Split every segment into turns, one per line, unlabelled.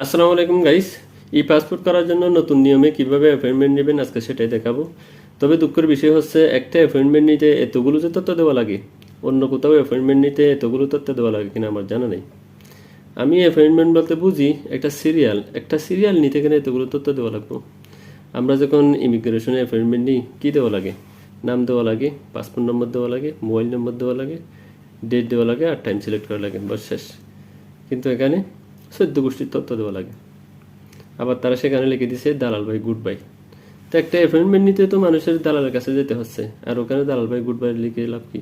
আসসালামু আলাইকুম গাইস। ই পাসপোর্ট করার জন্য নতুন নিয়মে কীভাবে অ্যাপয়েন্টমেন্ট নেবেন আজকে সেটাই দেখাবো। তবে দুঃখের বিষয় হচ্ছে, একটা অ্যাপয়েন্টমেন্ট নিতে এতগুলো যে তথ্য দেওয়া লাগে, অন্য কোথাও অ্যাপয়েন্টমেন্ট নিতে এতগুলো তথ্য দেওয়া লাগে কিনা আমার জানা নেই। আমি অ্যাপয়েন্টমেন্ট বলতে বুঝি, একটা সিরিয়াল একটা সিরিয়াল নিতে গেলে এতগুলো তথ্য দেওয়া লাগবো। আমরা যখন ইমিগ্রেশনে অ্যাপয়েন্টমেন্ট নিই, কী দেওয়া লাগে? নাম দেওয়া লাগে পাসপোর্ট নম্বর দেওয়া লাগে মোবাইল নম্বর দেওয়া লাগে ডেট দেওয়া লাগে আর টাইম সিলেক্ট করা লাগে, বস শেষ। কিন্তু এখানে চোদ্দ গোষ্ঠীর তথ্য দেওয়া লাগে। আবার তারা সেখানে লিখে দিছে, দালাল ভাই, গুড বাই। তো একটা অ্যাপয়েন্টমেন্ট নিতে তো মানুষের দালালের কাছে যেতে হচ্ছে। আর ওখানে দালাল ভাই, গুড বাই লিখে লাভ কি?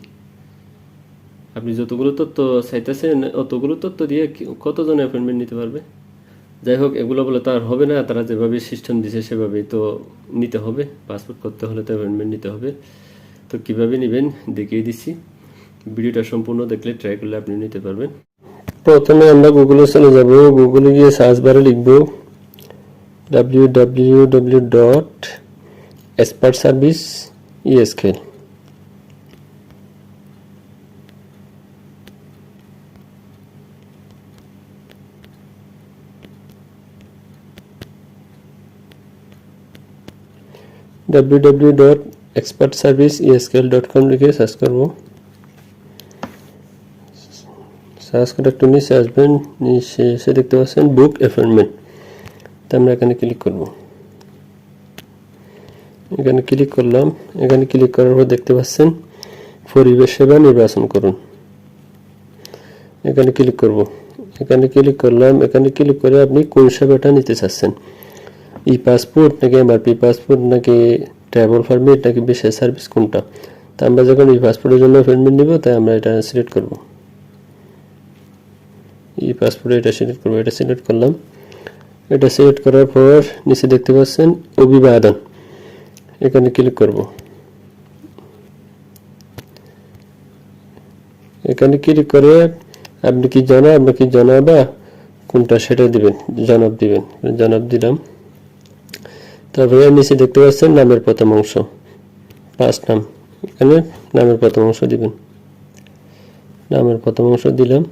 আপনি যতগুলো তথ্য চাইতেছেন, অতগুলো তথ্য দিয়ে কতজন অ্যাপয়েন্টমেন্ট নিতে পারবে? যাই হোক, এগুলো বলে তো আর হবে না। তারা যেভাবে সিস্টেম দিছে, সেভাবেই তো নিতে হবে। পাসপোর্ট করতে হলে তো অ্যাপয়েন্টমেন্ট নিতে হবে। তো কীভাবে নেবেন, দেখিয়ে দিচ্ছি। ভিডিওটা সম্পূর্ণ দেখলে ট্রাই করলে আপনি নিতে পারবেন। প্রথমে আমরা গুগলে চলে যাব গুগলে গিয়ে সার্চ বারে লিখব W W W dot expert service ইএসকেল W W dot expert service ইএসকেল dot com লিখে সার্চ করব সার্চ করে একটু নিচে আসবেন, নিচে এসে দেখতে পাচ্ছেন বুক অ্যাপয়েন্টমেন্ট তো আমরা এখানে ক্লিক করব। এখানে ক্লিক করলাম, এখানে ক্লিক করার পর দেখতে পাচ্ছেন পরিবেশ সেবা নির্বাচন করুন। এখানে ক্লিক করব। এখানে ক্লিক করলাম, এখানে ক্লিক করে আপনি কোন সেবাটা নিতে চাচ্ছেন? ই পাসপোর্ট নাকি এমআরপি পাসপোর্ট নাকি ট্রাভেল পারমিট নাকি বিশেষ সার্ভিস কোনটা? তা আমরা যখন ই পাসপোর্টের জন্য অ্যাপয়েন্টমেন্ট নিব, তাই আমরা এটা সিলেক্ট করব। ই পাসপোর্টে এটা সিলেক্ট করব, এটা সিলেক্ট করলাম। এটা সিলেক্ট করার পর নিচে দেখতে পাচ্ছেন অভিবাদন। এখানে ক্লিক করব। এখানে ক্লিক করে আপনি কি জানা কি জানাবা? কোনটা সেটা দিবেন জনাব দিবেন। জনাব দিলাম। তারপরে নিচে দেখতে পাচ্ছেন নামের প্রথম অংশ। ফার্স্ট নাম এখানে নামের প্রথম অংশ দিবেন। নামের প্রথম অংশ দিলাম।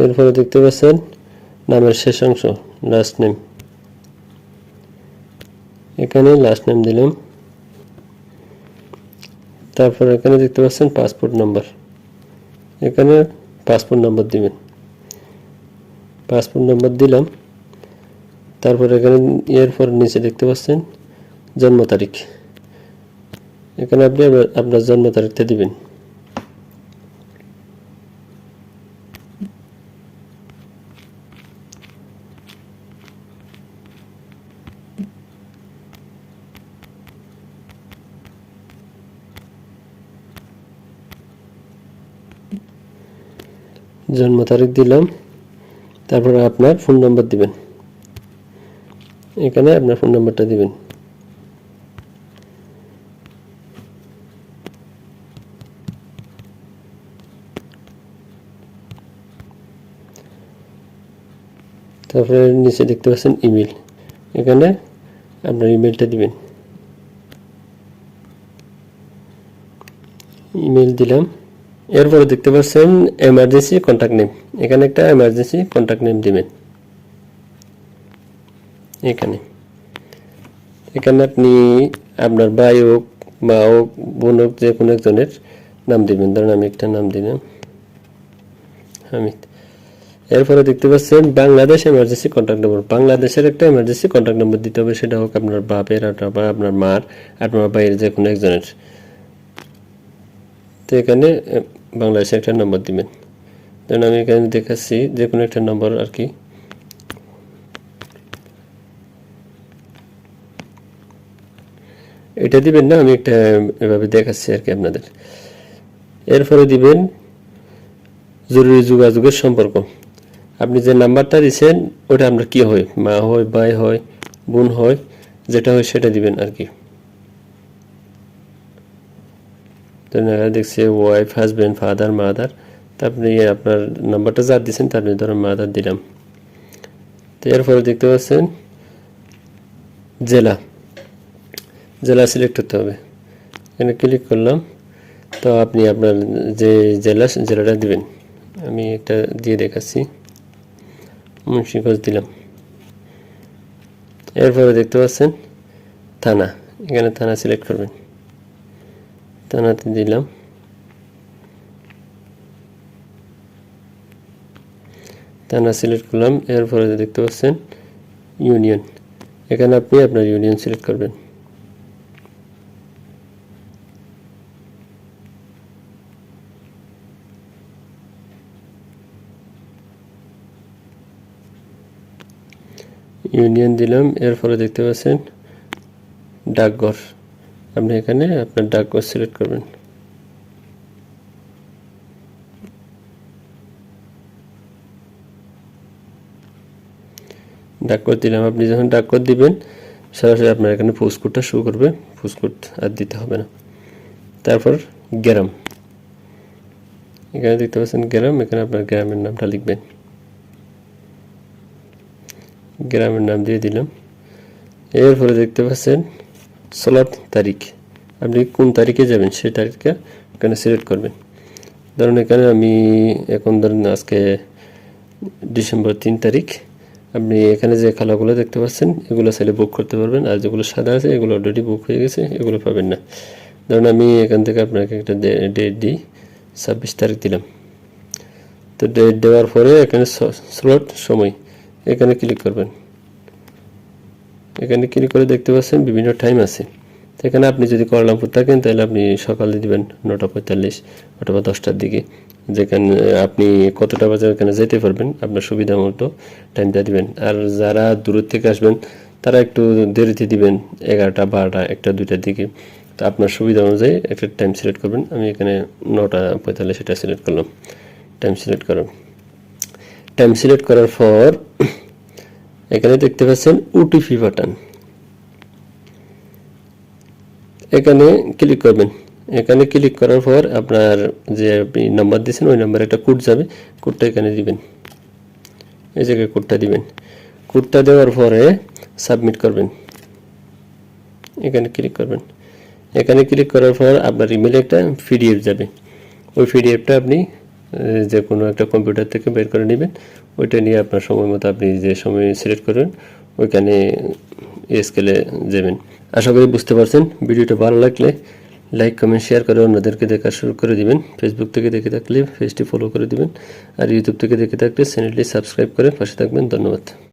এরপরে দেখতে পাচ্ছেন নামের শেষ অংশ লাস্ট নেম এখানে লাস্ট নেম দিলাম। তারপর এখানে দেখতে পাচ্ছেন পাসপোর্ট নাম্বার এখানে পাসপোর্ট নাম্বার দিবেন। পাসপোর্ট নাম্বার দিলাম। তারপর এখানে এরপর নিচে দেখতে পাচ্ছেন জন্ম তারিখ। এখানে আপনি আপনার- জন্ম তারিখটা দিবেন। জন্ম তারিখ দিলাম, তারপরে আপনার ফোন নাম্বার দিবেন। এখানে আপনার ফোন নাম্বারটা দিবেন। তারপরে নিচে দেখতে পাচ্ছেন ইমেল এখানে আপনার ইমেলটা দিবেন। ইমেল দিলাম। এরপরে দেখতে পাচ্ছেন এমার্জেন্সি কন্ট্যাক্ট নেম এখানে একটা এমার্জেন্সি কন্ট্যাক্ট নেম দিবেন। এখানে। এখানে আপনি আপনার ভাই হোক, মা হোক, বোন হোক, যে কোনো একজনের নাম দিবেন। ধরেন আমি একটা নাম দিলাম। হামিদ। এরপরে দেখতে পাচ্ছেন বাংলাদেশ এমার্জেন্সি কন্ট্যাক্ট নম্বর বাংলাদেশের একটা এমার্জেন্সি কন্ট্যাক্ট নম্বর দিতে হবে। সেটা হোক আপনার বাপের বা আপনার মার, আপনার ভাইয়ের যে কোনো একজনের। তো এখানে বাংলাদেশে একটা নম্বর দিবেন। ধরুন আমি এখানে দেখাচ্ছি যে কোনো একটা নম্বর আর কি। এটা দিবেন না, আমি একটা এভাবে দেখাচ্ছি আর কি আপনাদের। এরপরে দিবেন জরুরি যোগাযোগের সম্পর্ক। আপনি যে নাম্বারটা দিচ্ছেন ওটা আপনার কি হয়? মা হয়, ভাই হয়, বোন হয়, যেটা হয় সেটা দিবেন আর কি। ধরেন দেখছে ওয়াইফ হাজব্যান্ড ফাদার মাদার তা আপনি আপনার নাম্বারটা যা দিচ্ছেন তার আপনি ধরেন মাদার দিলাম। তো এরপরে দেখতে পাচ্ছেন, জেলা। জেলা সিলেক্ট করতে হবে। এখানে ক্লিক করলাম, তো আপনি আপনার যে জেলা, জেলাটা দিবেন। আমি একটা দিয়ে দেখাচ্ছি। মুন্সিগঞ্জ দিলাম। এরপরে দেখতে পাচ্ছেন, থানা। এখানে থানা সিলেক্ট করবেন। থানাতে দিলাম। থানা সিলেক্ট করলাম, এরপরে দেখতে পাচ্ছেন ইউনিয়ন এখানে আপনি আপনার ইউনিয়ন সিলেক্ট করবেন। ইউনিয়ন দিলাম, এরপরে দেখতে পাচ্ছেন, ডাকঘর। আপনি এখানে আপনার ডাকঘর সিলেক্ট করবেন। ডাকঘর দিলাম। আপনি যখন ডাকঘর দিবেন, সরাসরি আপনার এখানে ফুসকোডটা শো করবে। ফুসকোড আর দিতে হবে না। তারপর গ্রাম। এখানে দেখতে পাচ্ছেন গ্রাম। এখানে আপনার গ্রামের নামটা লিখবেন। গ্রামের নাম দিয়ে দিলাম। এরপরে দেখতে পাচ্ছেন স্লট তারিখ। আপনি কোন তারিখে যাবেন সেই তারিখটা এখানে সিলেক্ট করবেন। ধরুন এখানে আমি এখন ধরুন আজকে ডিসেম্বর তিন তারিখ, আপনি এখানে যে খেলাগুলো দেখতে পাচ্ছেন, এগুলো চাইলে বুক করতে পারবেন। আর যেগুলো সাদা আছে, এগুলো অলরেডি বুক হয়ে গেছে, এগুলো পাবেন না। ধরুন আমি এখান থেকে আপনাকে একটা ডেট দিই, ছাব্বিশ তারিখ দিলাম। তো ডেট দেওয়ার পরে এখানে স্লট সময়, এখানে ক্লিক করবেন। এখানে ক্লিক করে দেখতে পাচ্ছেন বিভিন্ন টাইম আছে। এখানে আপনি যদি কুয়ালালামপুর থাকেন, তাহলে আপনি সকালে দিবেন নটা পঁয়তাল্লিশ অথবা দশটার দিকে। যেখানে আপনি কতটা বাজে ওখানে যেতে পারবেন, আপনার সুবিধা মতো টাইমটা দিবেন। আর যারা দূরের থেকে আসবেন, তারা একটু দেরিতে দিবেন, এগারোটা, বারোটা, একটা, দুইটার দিকে। তো আপনার সুবিধা অনুযায়ী একটা টাইম সিলেক্ট করবেন। আমি এখানে নটা পঁয়তাল্লিশ এটা সিলেক্ট করলাম। টাইম সিলেক্ট করলাম টাইম সিলেক্ট করার পর এখানে দেখতে পাচ্ছেন ওটিপি বাটন এখানে ক্লিক করবেন। এখানে ক্লিক করার পর আপনার যে আপনি নাম্বার দিয়েছেন, ওই নাম্বারে একটা কোড যাবে। কোডটা এখানে দিবেন। এই জায়গায় কোডটা দিবেন। কোডটা দেওয়ার পরে সাবমিট করবেন। এখানে ক্লিক করবেন। এখানে ক্লিক করার পর আপনার ইমেলে একটা পিডিএফ যাবে। ওই পিডিএফটা আপনি যে কোনো একটা কম্পিউটার থেকে বের করে নেবেন। ওইটা নিয়ে আপনার সময় মতো আপনি যে সময় সিলেক্ট করবেন, ওইখানে স্কেলে যাবেন। আশা করি বুঝতে পারছেন। ভিডিওটা ভালো লাগলে লাইক কমেন্ট শেয়ার করে অন্যদেরকে দেখা শুরু করে দিবেন। ফেসবুক থেকে দেখে থাকলে পেজটি ফলো করে দিবেন। আর ইউটিউব থেকে দেখে থাকলে চ্যানেলটি সাবস্ক্রাইব করে পাশে থাকবেন। ধন্যবাদ।